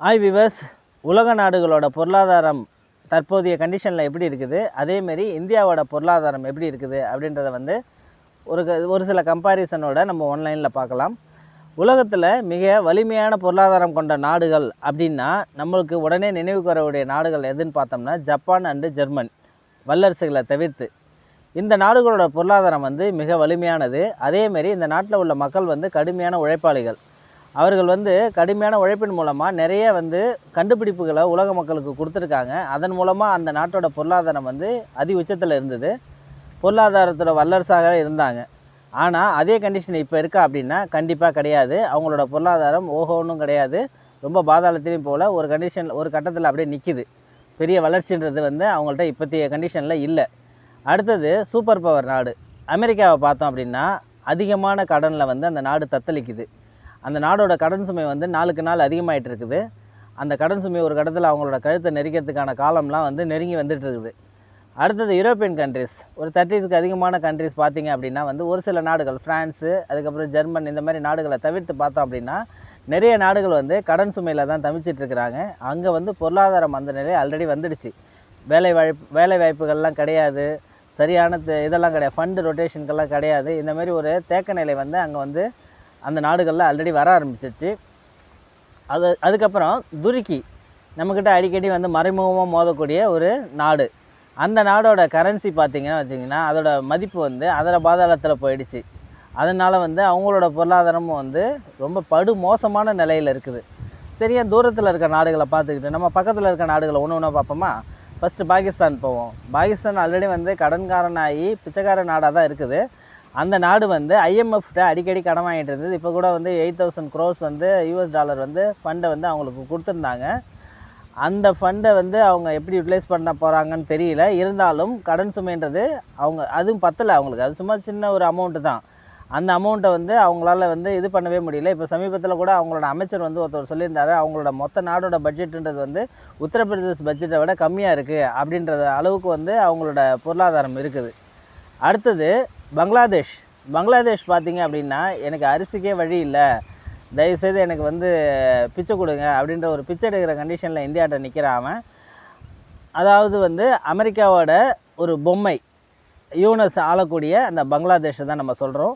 Hi viewers உலக நாடுகளோட பொருளாதாரம் தற்போதைய கண்டிஷனில் எப்படி இருக்குது? அதேமாரி இந்தியாவோட பொருளாதாரம் எப்படி இருக்குது? அப்படின்றத வந்து ஒரு க- ஒரு சில கம்பாரிசனோட நம்ம ஆன்லைனில் பார்க்கலாம். உலகத்தில் மிக வலிமையான பொருளாதாரம் கொண்ட நாடுகள் அப்படின்னா நம்மளுக்கு உடனே நினைவுக்கு வரக்கூடிய நாடுகள் எதுன்னு பார்த்தோம்னா ஜப்பான் அண்டு ஜெர்மன் வல்லரசுகளை தவிர்த்து. இந்த நாடுகளோட பொருளாதாரம் வந்து மிக வலிமையானது. அதேமாரி இந்த நாட்டில் உள்ள மக்கள் வந்து கடுமையான உழைப்பாளிகள். அவர்கள் வந்து கடுமையான உழைப்பின் மூலமாக நிறைய வந்து கண்டுபிடிப்புகளை உலக மக்களுக்கு கொடுத்துருக்காங்க. அதன் மூலமாக அந்த நாட்டோட பொருளாதாரம் வந்து அதி உச்சத்தில் இருந்தது. பொருளாதாரத்தோட வல்லரசாகவே இருந்தாங்க. ஆனால் அதே கண்டிஷன் இப்போ இருக்கா அப்படின்னா கண்டிப்பாக கிடையாது. அவங்களோட பொருளாதாரம் ஓஹோன்னும் கிடையாது. ரொம்ப பாதாளத்திலையும் போல் ஒரு கண்டிஷன் ஒரு கட்டத்தில் அப்படியே நிற்கிது பெரிய வளர்ச்சின்றது வந்து அவங்கள்ட்ட இப்போத்திய கண்டிஷனில் இல்லை. அடுத்தது சூப்பர் பவர் நாடு. அமெரிக்காவை பார்த்தோம் அப்படின்னா அதிகமான கடனில் வந்து அந்த நாடு தத்தளிக்குது. அந்த நாடோட கடன் சுமை வந்து நாளுக்கு நாள் அதிகமாகிட்டு இருக்குது அந்த கடன் சுமை ஒரு கட்டத்தில் அவங்களோட கழுத்தை நெரிக்கிறதுக்கான காலம்லாம் வந்து நெருங்கி வந்துட்டு இருக்குது அடுத்தது யூரோப்பியன் கண்ட்ரிஸ் ஒரு தேர்ட்டிக்கு அதிகமான கண்ட்ரிஸ் பார்த்தீங்க அப்படின்னா வந்து ஒரு சில நாடுகள் ஃப்ரான்ஸு அதுக்கப்புறம் ஜெர்மன் இந்த மாதிரி நாடுகளை தவிர்த்து பார்த்தோம் அப்படின்னா நிறைய நாடுகள் வந்து கடன் சுமையில் தான் தமிச்சிட்ருக்கிறாங்க அங்கே வந்து பொருளாதார மந்த நிலை ஆல்ரெடி வந்துடுச்சு. வேலை வாய்ப்பு வேலை வாய்ப்புகள்லாம் கிடையாது. சரியான த- இதெல்லாம் கிடையாது. ஃபண்டு ரொட்டேஷனுக்கெல்லாம் கிடையாது. இந்த மாதிரி ஒரு தேக்க நிலை வந்து அங்கே வந்து அந்த நாடுகளில் ஆல்ரெடி வர ஆரம்பிச்சிருச்சு. அது அதுக்கப்புறம் துருக்கி நம்மக்கிட்ட அடிக்கடி வந்து மறைமுகமாக மோதக்கூடிய ஒரு நாடு. அந்த நாடோட கரன்சி பார்த்திங்கன்னா வச்சிங்கன்னா அதோட மதிப்பு வந்து அதர பாதாளத்தில் போயிடுச்சு. அதனால் வந்து அவங்களோட பொருளாதாரமும் வந்து ரொம்ப படு மோசமான நிலையில் இருக்குது. சரியாக தூரத்தில் இருக்க நாடுகளை பார்த்துக்கிட்டு நம்ம பக்கத்தில் இருக்க நாடுகளை ஒன்று ஒன்றா பார்ப்போமா? ஃபஸ்ட்டு பாகிஸ்தான் போவோம். பாகிஸ்தான் ஆல்ரெடி வந்து கடன்காரனாகி பிச்சைக்கார நாடாக தான் இருக்குது. அந்த நாடு வந்து ஐஎம்எஃப்ட்ட அடிக்கடி கடன் வாங்கிட்டு இருந்தது. இப்போ கூட வந்து எயிட் தௌசண்ட் க்ரோஸ் வந்து யூஎஸ் டாலர் வந்து ஃபண்டை வந்து அவங்களுக்கு கொடுத்துருந்தாங்க. அந்த ஃபண்டை வந்து அவங்க எப்படி யூட்டிலைஸ் பண்ண போகிறாங்கன்னு தெரியல. இருந்தாலும் கடன் சுமைன்றது அவங்க அதுவும் பத்தலை அவங்களுக்கு. அது சும்மா சின்ன ஒரு அமௌண்ட்டு தான். அந்த அமௌண்ட்டை வந்து அவங்களால வந்து இது பண்ணவே முடியல. இப்போ சமீபத்தில் கூட அவங்களோட அமைச்சர் வந்து ஒருத்தர் சொல்லியிருந்தாரு அவங்களோட மொத்த நாடோட பட்ஜெட்டுன்றது வந்து உத்தரப்பிரதேஷ் பட்ஜெட்டை விட கம்மியாக இருக்குது அப்படின்றத அளவுக்கு வந்து அவங்களோட பொருளாதாரம் இருக்குது. அடுத்தது பங்களாதேஷ். பங்களாதேஷ் பார்த்தீங்க அப்படின்னா எனக்கு அரிசிக்கே வழி இல்லை. தயவுசெய்து எனக்கு வந்து பிச்சை கொடுங்க அப்படின்ற ஒரு பிச்சை எடுக்கிற கண்டிஷனில் இந்தியாட்ட நிற்கிறாம அதாவது வந்து அமெரிக்காவோட ஒரு பொம்மை யூனஸ் ஆளக்கூடிய அந்த பங்களாதேஷை தான் நம்ம சொல்கிறோம்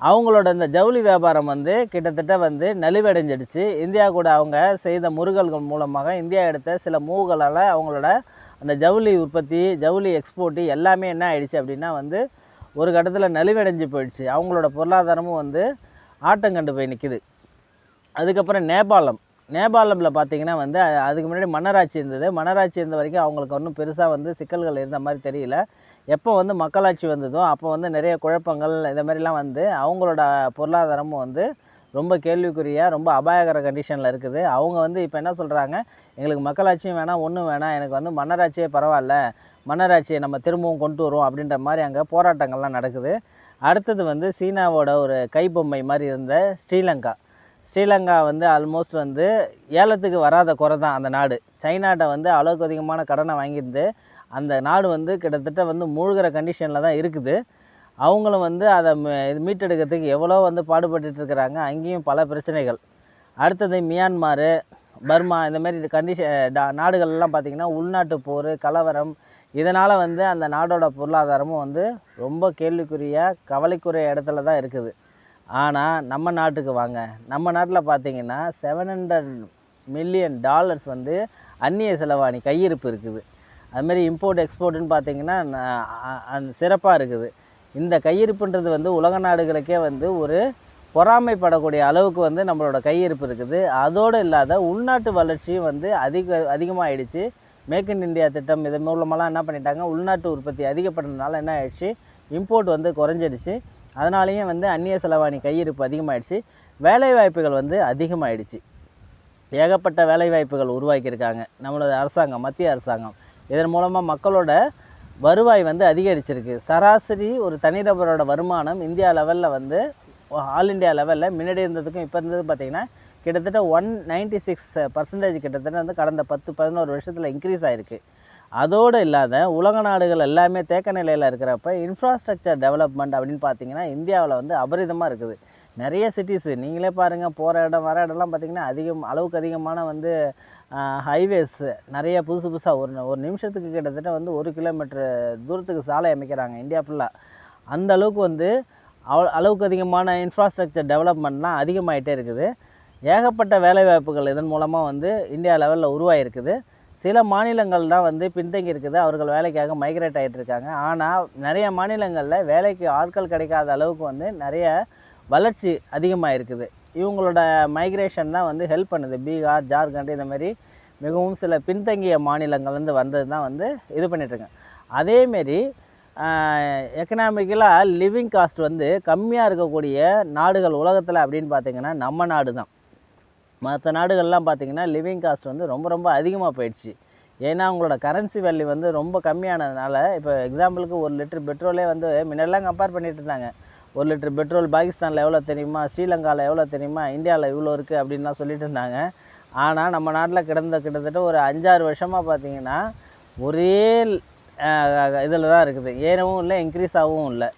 அவங்களோட இந்த ஜவுளி வியாபாரம் வந்து கிட்டத்தட்ட வந்து நலிவடைஞ்சிடுச்சு. இந்தியா கூட அவங்க செய்த முருகல்கள் மூலமாக இந்தியா எடுத்த சில மூவுகளால் அவங்களோட அந்த ஜவுளி உற்பத்தி ஜவுளி எக்ஸ்போர்ட்டு எல்லாமே என்ன ஆயிடுச்சு அப்படின்னா வந்து ஒரு கட்டத்தில் நலிவடைஞ்சு போயிடுச்சு. அவங்களோட பொருளாதாரமும் வந்து ஆட்டம் கண்டு போய் நிற்கிது அதுக்கப்புறம் நேபாளம். நேபாளமில் பார்த்தீங்கன்னா வந்து அதுக்கு முன்னாடி மன்னராட்சி இருந்தது. மன்னராட்சி இருந்த வரைக்கும் அவங்களுக்கு ஒன்றும் பெருசாக வந்து சிக்கல்கள் இருந்த மாதிரி தெரியல. எப்போ வந்து மக்களாட்சி வந்ததோ அப்போ வந்து நிறைய குழப்பங்கள் இந்த மாதிரிலாம் வந்து அவங்களோட பொருளாதாரமும் வந்து ரொம்ப கேள்விக்குறியாக ரொம்ப அபாயகர கண்டிஷனில் இருக்குது. அவங்க வந்து இப்போ என்ன சொல்கிறாங்க எங்களுக்கு மக்களாட்சியும் வேணாம் ஒன்றும் வேணாம். எனக்கு வந்து மன்னராட்சியே பரவாயில்ல. மன்னராட்சியை நம்ம திரும்பவும் கொண்டு வருவோம் அப்படின்ற மாதிரி அங்கே போராட்டங்கள்லாம் நடக்குது. அடுத்தது வந்து சீனாவோட ஒரு கைபொம்மை மாதிரி இருந்த ஸ்ரீலங்கா. ஸ்ரீலங்கா வந்து ஆல்மோஸ்ட் வந்து ஏலத்துக்கு வராத குறை தான் அந்த நாடு. சைனாட்ட வந்து அளவுக்கு அதிகமான கடனை வாங்கியிருந்து அந்த நாடு வந்து கிட்டத்தட்ட வந்து மூழ்கிற கண்டிஷனில் தான் இருக்குது. அவங்களும் வந்து அதை மீ- இது மீட்டெடுக்கிறதுக்கு எவ்வளோ வந்து பாடுபட்டுட்டு இருக்கிறாங்க அங்கேயும் பல பிரச்சனைகள். அடுத்தது மியான்மார் பர்மா இந்த மாதிரி கண்டிஷன் நாடுகள்லாம் பார்த்திங்கன்னா உள்நாட்டு போர் கலவரம் இதனால் வந்து அந்த நாடோட பொருளாதாரமும் வந்து ரொம்ப கேள்விக்குரிய கவலைக்குரிய இடத்துல தான் இருக்குது. ஆனால் நம்ம நாட்டுக்கு வாங்க. நம்ம நாட்டில் பார்த்திங்கன்னா செவன் ஹண்ட்ரட் மில்லியன் டாலர்ஸ் வந்து அந்நிய செலவாணி கையிருப்பு இருக்குது. அதுமாரி இம்போர்ட் எக்ஸ்போர்ட்டுன்னு பார்த்திங்கன்னா அந்த சிறப்பாக இருக்குது. இந்த கையிருப்புன்றது வந்து உலக நாடுகளுக்கே வந்து ஒரு பொறாமைப்படக்கூடிய அளவுக்கு வந்து நம்மளோட கையிருப்பு இருக்குது. அதோடு இல்லாத உள்நாட்டு வளர்ச்சியும் வந்து அதிக அதிகமாகிடுச்சு மேக் இன் இந்தியா திட்டம் இதன் மூலமெல்லாம் என்ன பண்ணிட்டாங்க? உள்நாட்டு உற்பத்தி அதிகப்படுறதுனால என்ன ஆயிடுச்சு? இம்போர்ட் வந்து குறைஞ்சிடுச்சு. அதனாலேயும் வந்து அந்நிய செலவாணி கையிருப்பு அதிகமாகிடுச்சு வேலைவாய்ப்புகள் வந்து அதிகமாகிடுச்சு ஏகப்பட்ட வேலைவாய்ப்புகள் உருவாக்கியிருக்காங்க நம்மளோட அரசாங்கம் மத்திய அரசாங்கம். இதன் மூலமாக மக்களோட வருவாய் வந்து அதிகரிச்சிருக்கு. சராசரி ஒரு தனிநபரோட வருமானம் இந்தியா லெவலில் வந்து ஆல் இந்தியா லெவலில் முன்னாடி இருந்ததுக்கும் இப்போ இருந்தது பார்த்திங்கன்னா கிட்டத்தட்ட ஒன் நைன்டி சிக்ஸ் பர்சன்டேஜ் கிட்டத்தட்ட வந்து கடந்த பத்து பதினோரு வருஷத்தில் இன்க்ரீஸ் ஆகிருக்கு அதோடு இல்லாத உலக நாடுகள் எல்லாமே தேக்க நிலையில் இருக்கிறப்ப இன்ஃப்ராஸ்ட்ரக்சர் டெவலப்மெண்ட் அப்படின்னு பார்த்தீங்கன்னா இந்தியாவில் வந்து அபரிதமாக இருக்குது. நிறைய சிட்டிஸு நீங்களே பாருங்கள் போகிற இடம் வர இடம்லாம் பார்த்திங்கன்னா அதிகம் அளவுக்கு அதிகமான வந்து ஹைவேஸு நிறைய புதுசு புதுசாக ஒரு ஒரு நிமிஷத்துக்கு கிட்டத்தட்ட வந்து ஒரு கிலோமீட்டர் தூரத்துக்கு சாலை அமைக்கிறாங்க இந்தியா ஃபுல்லாக அந்த அளவுக்கு வந்து அவ அளவுக்கு அதிகமான இன்ஃப்ராஸ்ட்ரக்சர் டெவலப்மெண்ட்லாம் அதிகமாகிட்டே இருக்குது. ஏகப்பட்ட வேலைவாய்ப்புகள் இதன் மூலமாக வந்து இந்தியா லெவலில் உருவாகிருக்குது சில மாநிலங்கள் தான் வந்து பின்தங்கி இருக்குது. அவர்கள் வேலைக்காக மைக்ரேட் ஆகிட்டு இருக்காங்க ஆனால் நிறைய மாநிலங்களில் வேலைக்கு ஆட்கள் கிடைக்காத அளவுக்கு வந்து நிறைய வளர்ச்சி அதிகமாக இருக்குது இவங்களோட மைக்ரேஷன் தான் வந்து ஹெல்ப் பண்ணுது. பீகார் ஜார்க்கண்ட் இந்த மாதிரி மிகவும் சில பின்தங்கிய மாநிலங்கள்லேருந்து வந்தது தான் வந்து இது பண்ணிகிட்ருக்கேன் அதேமாரி எக்கனாமிக்கலாக லிவிங் காஸ்ட் வந்து கம்மியாக இருக்கக்கூடிய நாடுகள் உலகத்தில் அப்படின்னு பார்த்தீங்கன்னா நம்ம நாடு தான். மற்ற நாடுகள்லாம் பார்த்திங்கன்னா லிவிங் காஸ்ட் வந்து ரொம்ப ரொம்ப அதிகமாக போயிடுச்சு. ஏன்னா அவங்களோட கரன்சி வேல்யூ வந்து ரொம்ப கம்மியானதுனால இப்போ எக்ஸாம்பிளுக்கு ஒரு லிட்டர் பெட்ரோலே வந்து முன்னெல்லாம் கம்பேர் பண்ணிகிட்டு இருந்தாங்க ஒரு லிட்டர் பெட்ரோல் பாகிஸ்தானில் எவ்வளோ தெரியுமா? ஸ்ரீலங்காவில் எவ்வளோ தெரியுமா? இந்தியாவில் இவ்வளோ இருக்குது அப்படின்லாம் சொல்லிட்டு இருந்தாங்க. ஆனால் நம்ம நாட்டில் கிடந்த கிட்டத்தட்ட ஒரு அஞ்சாறு வருஷமாக பார்த்தீங்கன்னா ஒரே இதில் தான் இருக்குது. ஏறவும் இல்லை இன்க்ரீஸ் ஆகவும் இல்லை.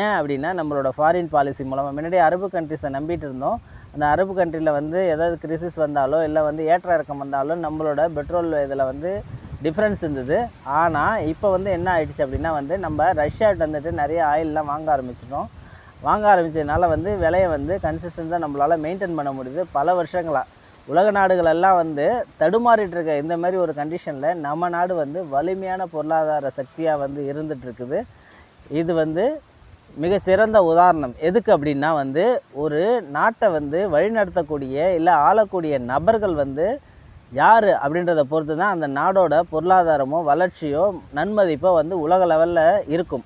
ஏன் அப்படின்னா நம்மளோட ஃபாரின் பாலிசி மூலமாக முன்னாடி அரபு கண்ட்ரிஸை நம்பிட்டு இருந்தோம். அந்த அரபு கண்ட்ரியில் வந்து ஏதாவது கிரிசிஸ் வந்தாலோ இல்லை வந்து ஏற்ற இறக்கம் வந்தாலும் நம்மளோட பெட்ரோல் இதில் வந்து டிஃப்ரென்ஸ் இருந்தது. ஆனால் இப்போ வந்து என்ன ஆயிடுச்சு அப்படின்னா வந்து நம்ம ரஷ்யாட்ட வந்துட்டு நிறைய ஆயிலெலாம் வாங்க ஆரம்பிச்சிட்டோம். வாங்க ஆரம்பித்ததுனால வந்து விலையை வந்து கன்சிஸ்டண்ட்டாக நம்மளால் மெயின்டைன் பண்ண முடியுது. பல வருஷங்களாக உலக நாடுகளெல்லாம் வந்து தடுமாறிட்டு இருக்க இந்த மாதிரி ஒரு கண்டிஷனில் நம்ம நாடு வந்து வலிமையான பொருளாதார சக்தியாக வந்து இருந்துகிட்ருக்குது இது வந்து மிக சிறந்த உதாரணம். எதுக்கு அப்படின்னா வந்து ஒரு நாட்டை வந்து வழிநடத்தக்கூடிய இல்லை ஆளக்கூடிய நபர்கள் வந்து யார் அப்படின்றத பொறுத்து தான் அந்த நாடோட பொருளாதாரமோ வளர்ச்சியோ நன்மதிப்போ வந்து உலக லெவலில் இருக்கும்.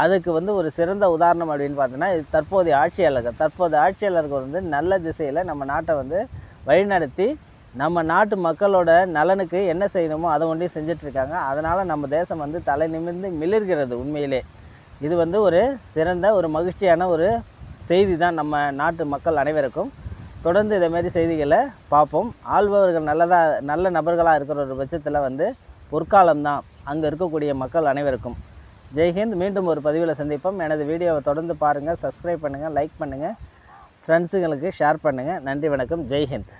அதுக்கு வந்து ஒரு சிறந்த உதாரணம் அப்படின்னு பார்த்தோன்னா இது தற்போதைய ஆட்சியாளர்கள். தற்போதைய ஆட்சியாளர்கள் வந்து நல்ல திசையில் நம்ம நாட்டை வந்து வழிநடத்தி நம்ம நாட்டு மக்களோட நலனுக்கு என்ன செய்யணுமோ அதை ஒன்றையும் செஞ்சிட்ருக்காங்க அதனால் நம்ம தேசம் வந்து தலை நிமிர்ந்து மிளிர்கிறது உண்மையிலே. இது வந்து ஒரு சிறந்த ஒரு மகிழ்ச்சியான ஒரு செய்தி தான் நம்ம நாட்டு மக்கள் அனைவருக்கும். தொடர்ந்து இதேமாரி செய்திகளை பார்ப்போம். ஆள்பவர்கள் நல்லதாக நல்ல நபர்களாக இருக்கிற ஒரு பட்சத்தில் வந்து பொற்காலம் தான் அங்கே இருக்கக்கூடிய மக்கள் அனைவருக்கும். ஜெய்ஹிந்த். மீண்டும் ஒரு பதிவில் சந்திப்போம். எனது வீடியோவை தொடர்ந்து பாருங்கள் சப்ஸ்கிரைப் பண்ணுங்கள் லைக் பண்ணுங்கள் ஃப்ரெண்ட்ஸுங்களுக்கு ஷேர் பண்ணுங்கள் நன்றி வணக்கம். ஜெய்ஹிந்த்.